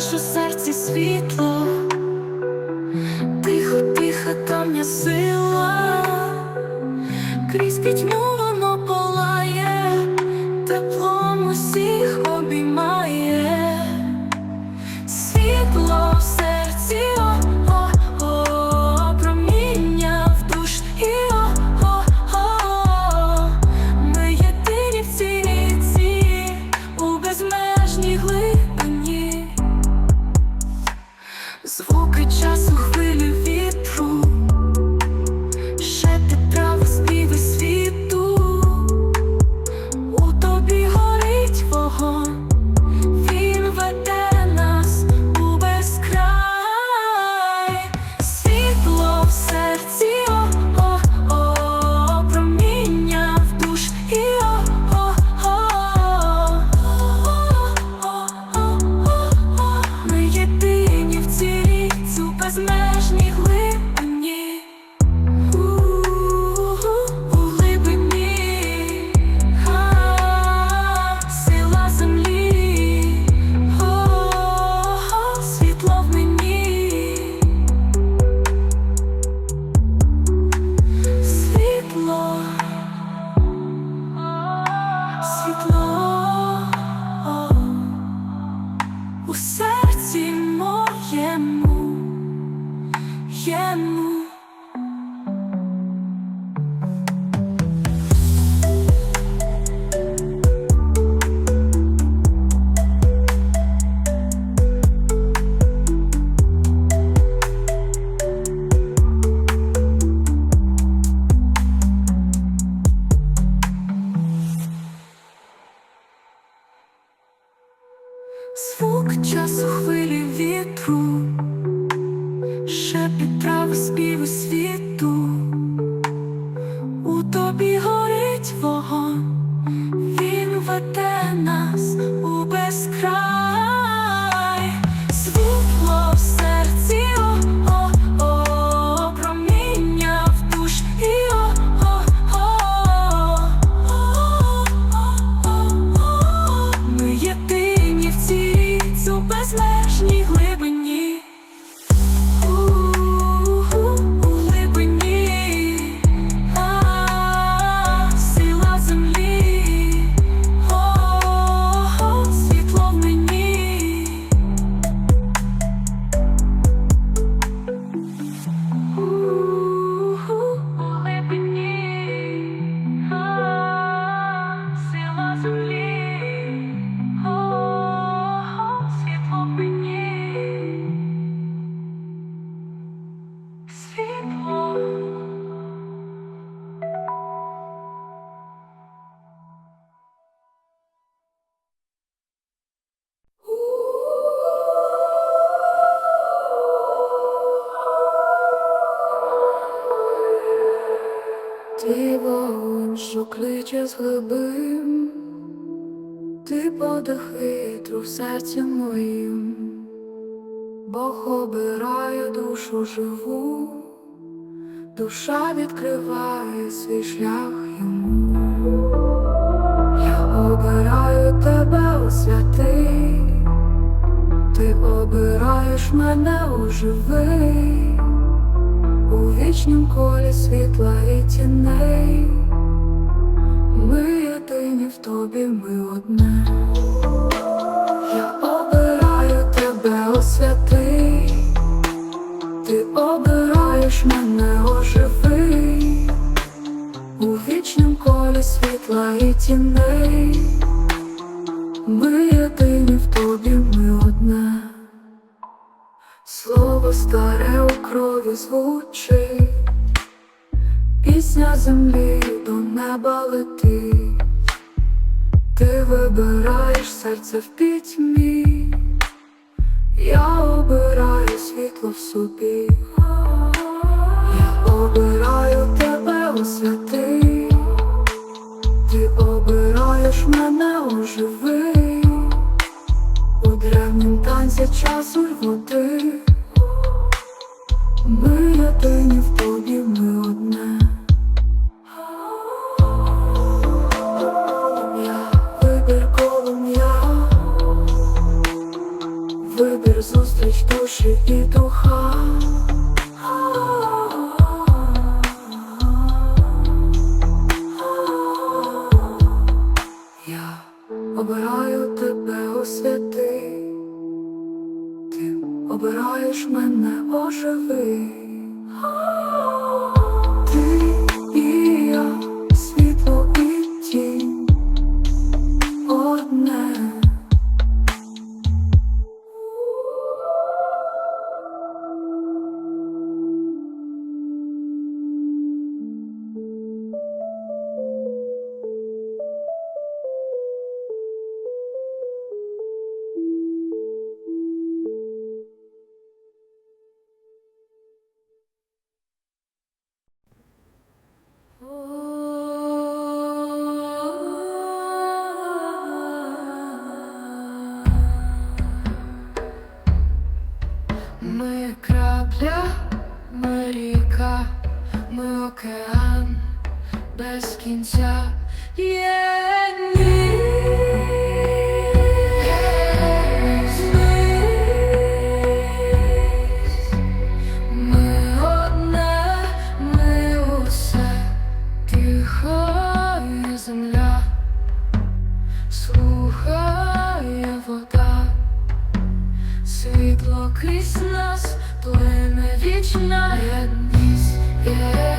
у серці світло, through. Ти вогонь, що кличе з глибин, ти подих вітру в серці моїм, Бог обирає душу живу, душа відкриває свій шлях йому. Я обираю тебе у святий, ти обираєш мене у живий, у вічнім колі світла і тіней. Ми єдині в тобі, ми одне. Я обираю тебе у святий, ти обираєш мене оживий, у вічнім колі світла і тіней. Ми у звучить, пісня землі до неба летить, ти вибираєш серце в пітьмі, я обираю світло в собі, я обираю тебе у святий, ти обираєш мене у живий, у древнім танці часу й води. Ми океан без кінця. Ми одне, ми усе, тихає земля, слухає вода, світло крізь нас, плине вічна єдність, єдність.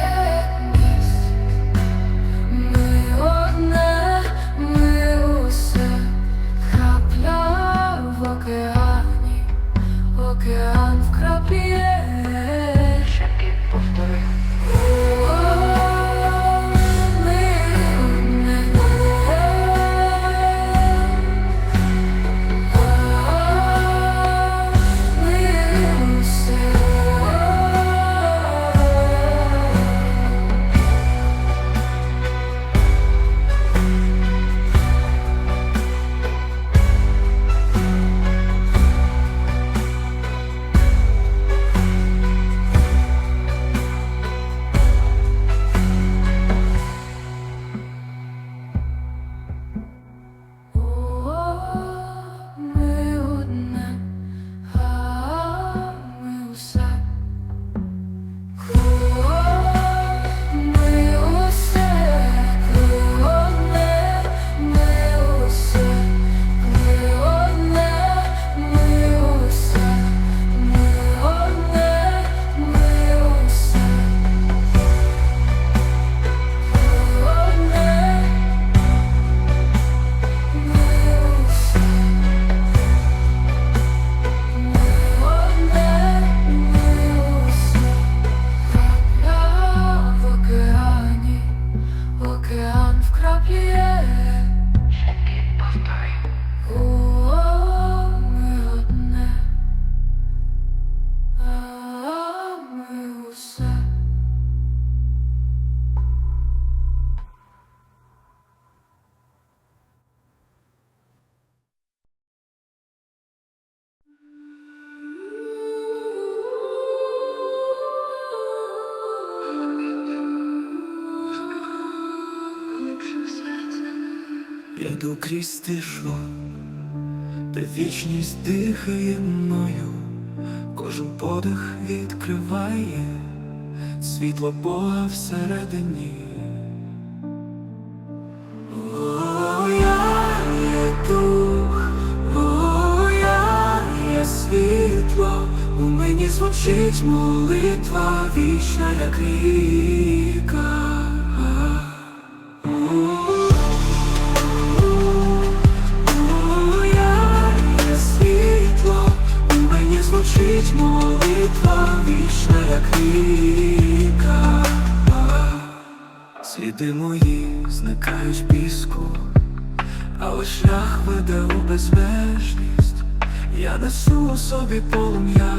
Океан йду крізь тишу, де вічність дихає мною, кожен подих відкриває світло Бога всередині. О, я є дух, я світло, у мені звучить молитва вічна, як ріка. Вічна, як ріка. Сліди мої зникають в піску, але шлях веде у безмежність. Я несу у собі полум'я,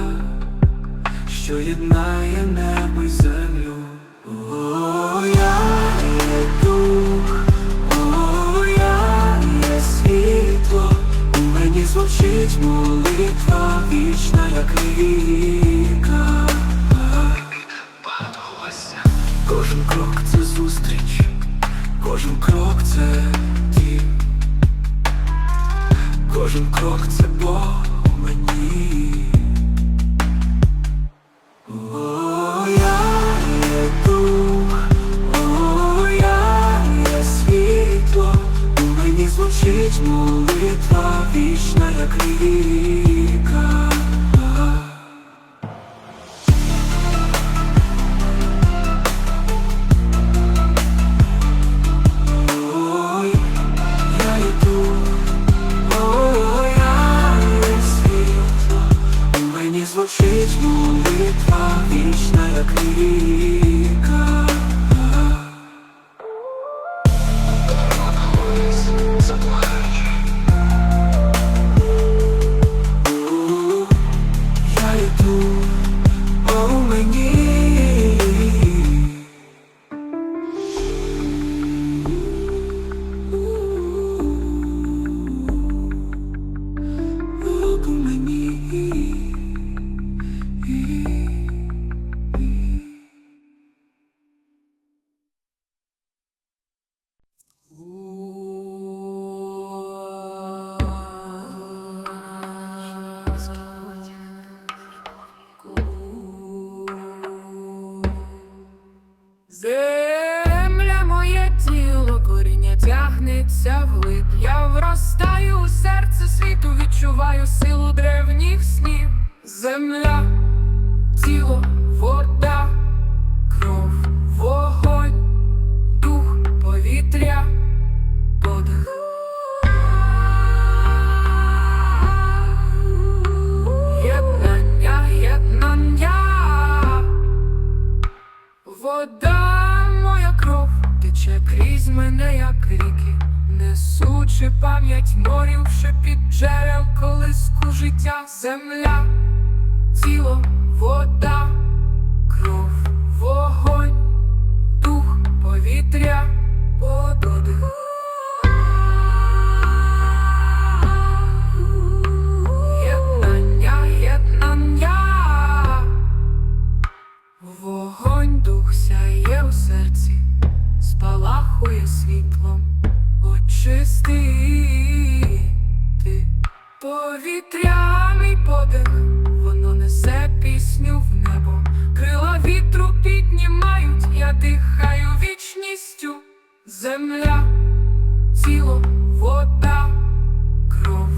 що єднає небо й землю. О, я є дух, о, я є світло, у мені звучить молитва вічна, як ріка. Кожен крок це дім, кожен крок це Бог мені. О, я є дух, о, я є мені звучить молитва вічна, як ріка. віки, несучи пам'ять морів, ще під джерел, колиску життя, земля, тіло, вода. земля, тіло, вода, кров,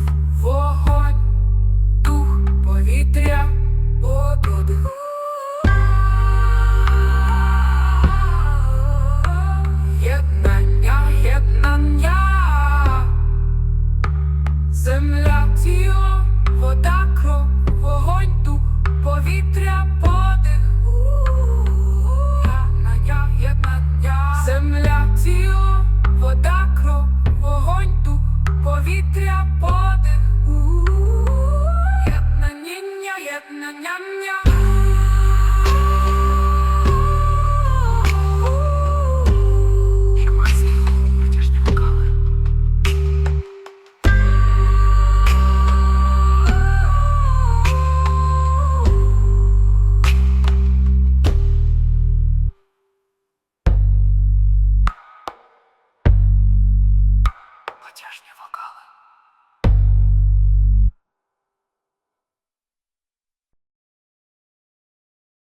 вогонь, дух, повітря, подих. Єднання, єднання, земля, тіло, вода.